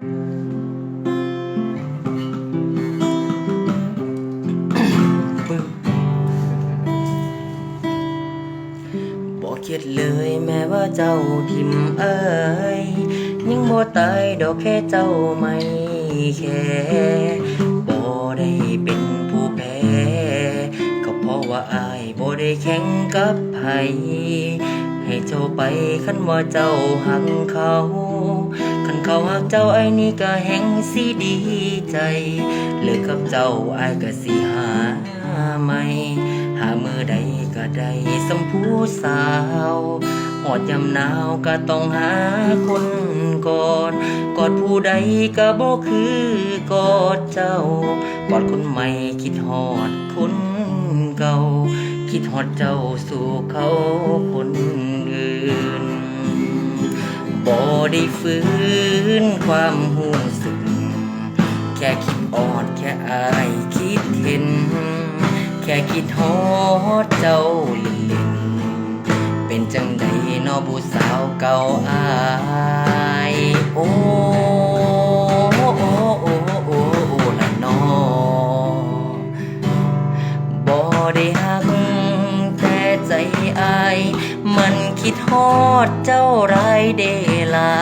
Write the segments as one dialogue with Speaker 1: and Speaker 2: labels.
Speaker 1: บ่คิดเลยแม้ว่าเจ้าทิมเอ้ยยังบ่ตายดอกแค่เจ้าไม่แค่บ่ได้เป็นผู้แพ้ก็เพราะว่าอายบ่ได้แข่งกับไผให้เจ้าไปคันว่าเจ้าหักเขา คันเขาหักเจ้าไอ้นี่ก็แห่งสิดีใจ เลิกกับเจ้าไอายก็สิหาใหม่หามือใดก็ได้สมผู้สาวหอดยำหนาวก็ต้องหาคนกอนกอดผู้ใดก็บ่คือกอดเจ้ากอดคนใหม่คิดหอดคนเก่าคิดหอดเจ้าสู่เขาคนอื่น บ่ได้ฟื้นความหูสึก แค่คิดออดแค่อายคิดเห็น แค่คิดฮอดเจ้าเล่นเป็นจังใดนอผู้สาวเก่าอายโอ้โอ้โอ้โอ้โอ้ละนอบ่ได้หักแต่ใจอายมัน คิดฮอดเจ้าไรเดลา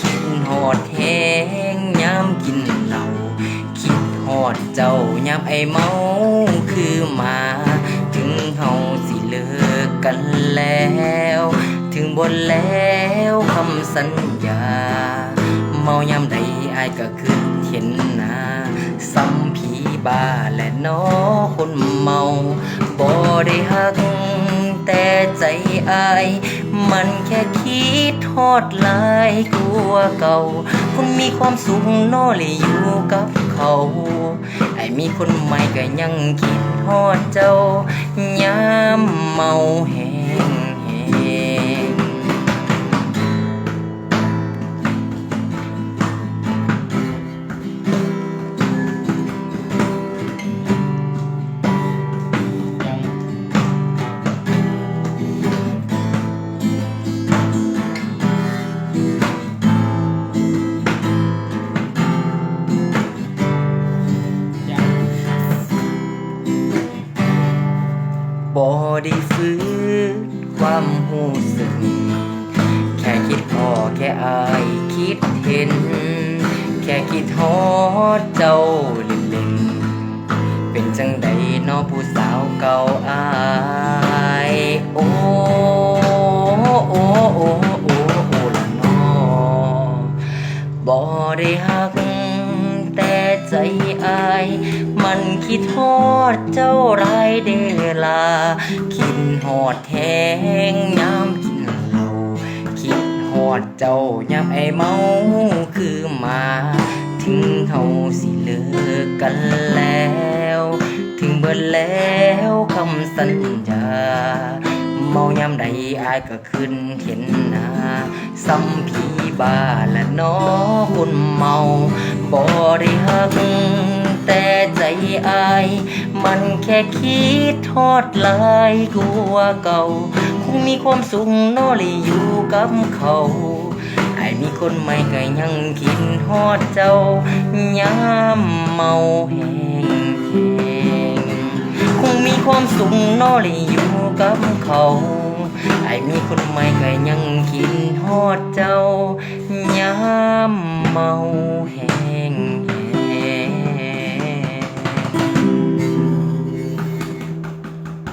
Speaker 1: คิดฮอดแหงยามกินเหล้าคิดฮอดเจ้ายามไอเมาคือมา ถึงเฮาสิเลิกกันแล้ว ถึงบนแล้วคำสัญญา เมายามใดอายก็ขึ้นเห็นหน้าซ้ำผีบ้าและน้อคนเมาบ่ได้หักแต่ใจ อาย มันแค่คิดทอดลายกลัวเก่า คุณมีความสุขนอเลยอยู่กับเขาไอ้มีคนใหม่ก็ยังคิดทอดเจ้ายามเมาแหงแห บ่ได้ฟื้นความหูสึก แค่คิดพอแค่อายคิดเห็น แค่คิดฮอดเจ้าเล่นๆเป็นจังใดนอผู้สาวเก่าอายโอ้โอ้โอ้โอ้โอ้ละนอบ่ได้หัก เจ้าไรเดลา คิดฮอดแทงยามกินเหล้าคิดฮอดเจ้ายามไอเมาคือมา ถึงเฮาสิเลิกกันแล้ว ถึงเบิดแล้วคำสัญญา เมายามใดอายก็ขึ้นเห็นหน้าซ้ำผีบ้าและน้อคนเมาบ่ได้หัก แต่ใจอาย มันแค่คิดทอดลายกลัวเก่า คงมีความสุขนอเลยอยู่กับเขาไอ้มีคนใหม่ก็ยังคิดฮอดเจ้ายามเมาแหงคงมีความสุขนอเลยอยู่กับเขาไอ้มีคนใหม่ก็ยังคิดฮอดเจ้ายามเมาแหง